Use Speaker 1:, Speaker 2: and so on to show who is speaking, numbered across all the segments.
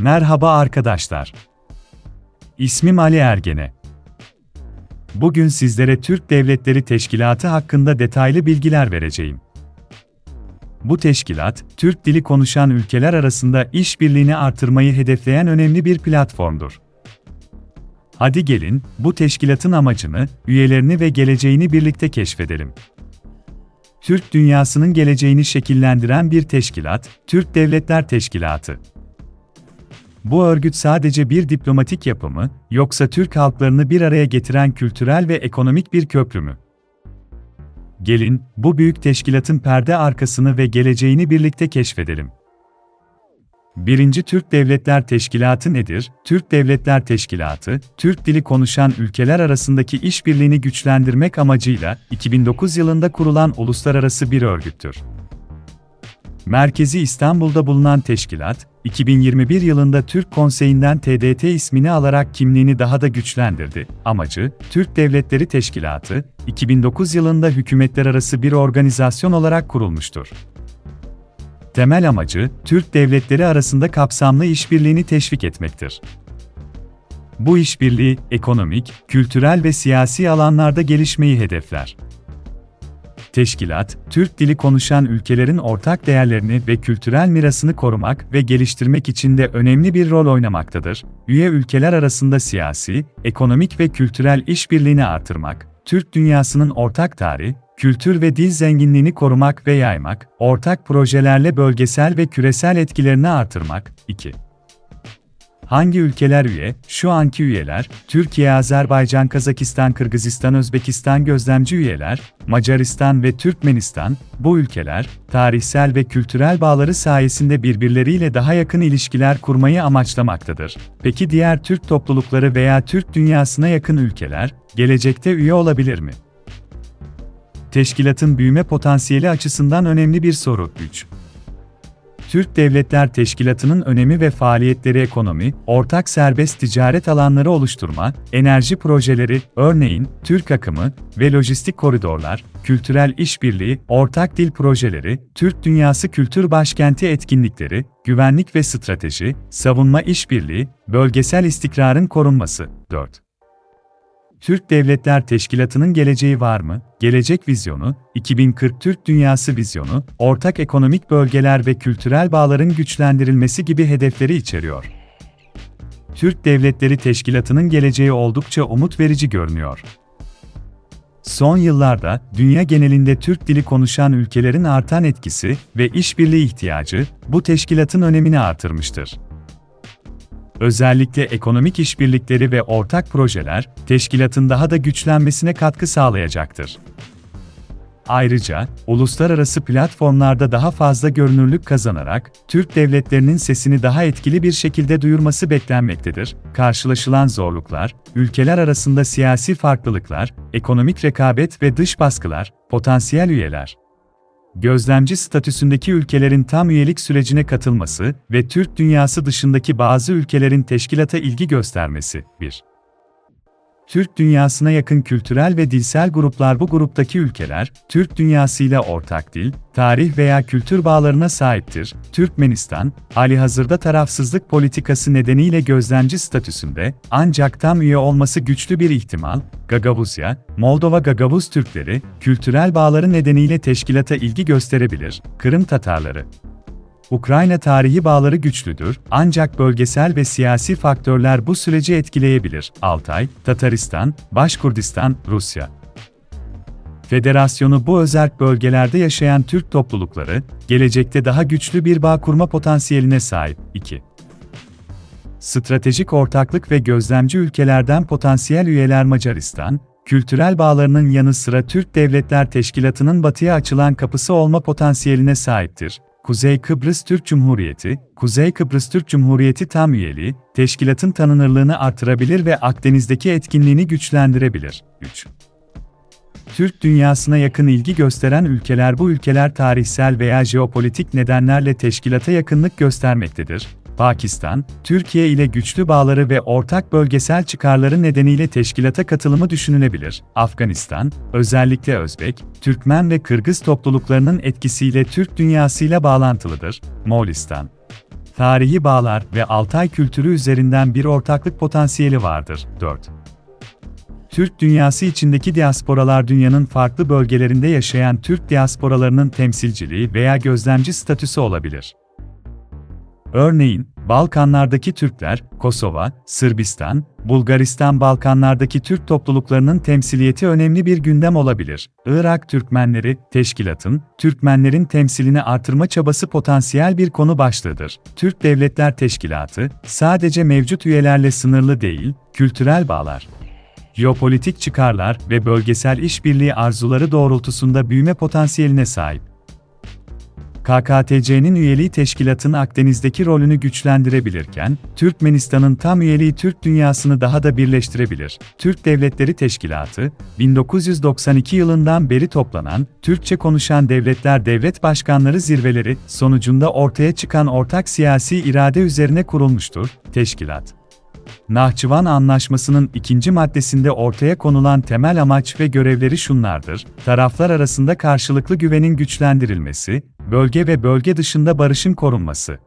Speaker 1: Merhaba arkadaşlar. İsmim Ali Ergene. Bugün sizlere Türk Devletleri Teşkilatı hakkında detaylı bilgiler vereceğim. Bu teşkilat, Türk dili konuşan ülkeler arasında işbirliğini artırmayı hedefleyen önemli bir platformdur. Hadi gelin, bu teşkilatın amacını, üyelerini ve geleceğini birlikte keşfedelim. Türk dünyasının geleceğini şekillendiren bir teşkilat, Türk Devletler Teşkilatı. Bu örgüt sadece bir diplomatik yapı mı, yoksa Türk halklarını bir araya getiren kültürel ve ekonomik bir köprü mü? Gelin, bu büyük teşkilatın perde arkasını ve geleceğini birlikte keşfedelim. 1. Türk Devletler Teşkilatı nedir? Türk Devletler Teşkilatı, Türk dili konuşan ülkeler arasındaki işbirliğini güçlendirmek amacıyla 2009 yılında kurulan uluslararası bir örgüttür. Merkezi İstanbul'da bulunan teşkilat, 2021 yılında Türk Konseyi'nden TDT ismini alarak kimliğini daha da güçlendirdi. Amacı, Türk Devletleri Teşkilatı, 2009 yılında hükümetler arası bir organizasyon olarak kurulmuştur. Temel amacı, Türk devletleri arasında kapsamlı işbirliğini teşvik etmektir. Bu işbirliği, ekonomik, kültürel ve siyasi alanlarda gelişmeyi hedefler. Teşkilat, Türk dili konuşan ülkelerin ortak değerlerini ve kültürel mirasını korumak ve geliştirmek için de önemli bir rol oynamaktadır. Üye ülkeler arasında siyasi, ekonomik ve kültürel işbirliğini artırmak, Türk dünyasının ortak tarih, kültür ve dil zenginliğini korumak ve yaymak, ortak projelerle bölgesel ve küresel etkilerini artırmak. 2. Hangi ülkeler üye? Şu anki üyeler, Türkiye, Azerbaycan, Kazakistan, Kırgızistan, Özbekistan gözlemci üyeler, Macaristan ve Türkmenistan, bu ülkeler, tarihsel ve kültürel bağları sayesinde birbirleriyle daha yakın ilişkiler kurmayı amaçlamaktadır. Peki diğer Türk toplulukları veya Türk dünyasına yakın ülkeler, gelecekte üye olabilir mi? Teşkilatın büyüme potansiyeli açısından önemli bir soru. 3. Türk Devletler Teşkilatı'nın önemi ve faaliyetleri ekonomi, ortak serbest ticaret alanları oluşturma, enerji projeleri, örneğin Türk akımı ve lojistik koridorlar, kültürel işbirliği, ortak dil projeleri, Türk Dünyası Kültür Başkenti etkinlikleri, güvenlik ve strateji, savunma işbirliği, bölgesel istikrarın korunması. 4. Türk Devletler Teşkilatı'nın geleceği var mı? Gelecek vizyonu, 2040 Türk Dünyası vizyonu, ortak ekonomik bölgeler ve kültürel bağların güçlendirilmesi gibi hedefleri içeriyor. Türk Devletleri Teşkilatı'nın geleceği oldukça umut verici görünüyor. Son yıllarda dünya genelinde Türk dili konuşan ülkelerin artan etkisi ve işbirliği ihtiyacı bu teşkilatın önemini artırmıştır. Özellikle ekonomik işbirlikleri ve ortak projeler, teşkilatın daha da güçlenmesine katkı sağlayacaktır. Ayrıca, uluslararası platformlarda daha fazla görünürlük kazanarak, Türk devletlerinin sesini daha etkili bir şekilde duyurması beklenmektedir. Karşılaşılan zorluklar, ülkeler arasında siyasi farklılıklar, ekonomik rekabet ve dış baskılar, potansiyel üyeler, gözlemci statüsündeki ülkelerin tam üyelik sürecine katılması ve Türk dünyası dışındaki bazı ülkelerin teşkilata ilgi göstermesi. 1. Türk dünyasına yakın kültürel ve dilsel gruplar bu gruptaki ülkeler, Türk dünyasıyla ortak dil, tarih veya kültür bağlarına sahiptir. Türkmenistan, hali hazırda tarafsızlık politikası nedeniyle gözlemci statüsünde, ancak tam üye olması güçlü bir ihtimal. Gagavuzya, Moldova Gagavuz Türkleri, kültürel bağları nedeniyle teşkilata ilgi gösterebilir. Kırım Tatarları, Ukrayna tarihi bağları güçlüdür, ancak bölgesel ve siyasi faktörler bu süreci etkileyebilir. Altay, Tataristan, Başkurdistan, Rusya. Federasyonu bu özerk bölgelerde yaşayan Türk toplulukları, gelecekte daha güçlü bir bağ kurma potansiyeline sahip. 2. Stratejik ortaklık ve gözlemci ülkelerden potansiyel üyeler Macaristan, kültürel bağlarının yanı sıra Türk Devletler Teşkilatı'nın batıya açılan kapısı olma potansiyeline sahiptir. Kuzey Kıbrıs Türk Cumhuriyeti, Kuzey Kıbrıs Türk Cumhuriyeti tam üyeliği, teşkilatın tanınırlığını artırabilir ve Akdeniz'deki etkinliğini güçlendirebilir. 3. Türk dünyasına yakın ilgi gösteren ülkeler bu ülkeler tarihsel veya jeopolitik nedenlerle teşkilata yakınlık göstermektedir. Pakistan, Türkiye ile güçlü bağları ve ortak bölgesel çıkarları nedeniyle teşkilata katılımı düşünülebilir. Afganistan, özellikle Özbek, Türkmen ve Kırgız topluluklarının etkisiyle Türk dünyasıyla bağlantılıdır. Moğolistan, tarihi bağlar ve Altay kültürü üzerinden bir ortaklık potansiyeli vardır. 4. Türk dünyası içindeki diasporalar dünyanın farklı bölgelerinde yaşayan Türk diasporalarının temsilciliği veya gözlemci statüsü olabilir. Örneğin, Balkanlardaki Türkler, Kosova, Sırbistan, Bulgaristan Balkanlardaki Türk topluluklarının temsiliyeti önemli bir gündem olabilir. Irak Türkmenleri, teşkilatın, Türkmenlerin temsilini artırma çabası potansiyel bir konu başlığıdır. Türk Devletler Teşkilatı, sadece mevcut üyelerle sınırlı değil, kültürel bağlar, jeopolitik çıkarlar ve bölgesel işbirliği arzuları doğrultusunda büyüme potansiyeline sahip. KKTC'nin üyeliği teşkilatın Akdeniz'deki rolünü güçlendirebilirken, Türkmenistan'ın tam üyeliği Türk dünyasını daha da birleştirebilir. Türk Devletleri Teşkilatı, 1992 yılından beri toplanan, Türkçe konuşan devletler devlet başkanları zirveleri sonucunda ortaya çıkan ortak siyasi irade üzerine kurulmuştur. Teşkilat Nahçıvan Anlaşması'nın ikinci maddesinde ortaya konulan temel amaç ve görevleri şunlardır. Taraflar arasında karşılıklı güvenin güçlendirilmesi, bölge ve bölge dışında barışın korunması.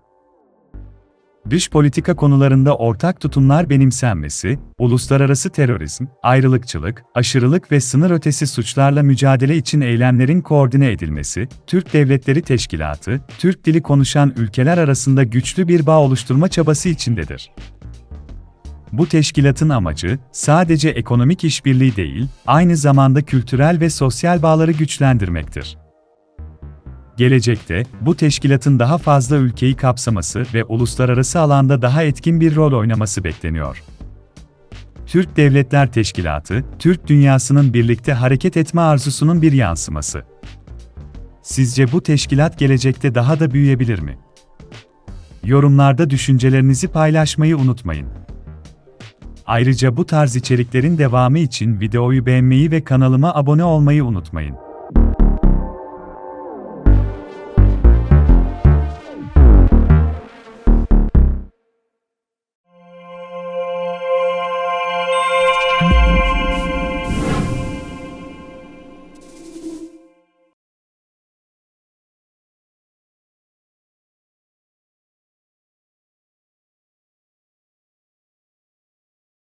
Speaker 1: Dış politika konularında ortak tutumlar benimsenmesi, uluslararası terörizm, ayrılıkçılık, aşırılık ve sınır ötesi suçlarla mücadele için eylemlerin koordine edilmesi, Türk Devletleri Teşkilatı, Türk dili konuşan ülkeler arasında güçlü bir bağ oluşturma çabası içindedir. Bu teşkilatın amacı sadece ekonomik işbirliği değil, aynı zamanda kültürel ve sosyal bağları güçlendirmektir. Gelecekte, bu teşkilatın daha fazla ülkeyi kapsaması ve uluslararası alanda daha etkin bir rol oynaması bekleniyor. Türk Devletler Teşkilatı, Türk dünyasının birlikte hareket etme arzusunun bir yansıması. Sizce bu teşkilat gelecekte daha da büyüyebilir mi? Yorumlarda düşüncelerinizi paylaşmayı unutmayın. Ayrıca bu tarz içeriklerin devamı için videoyu beğenmeyi ve kanalıma abone olmayı unutmayın.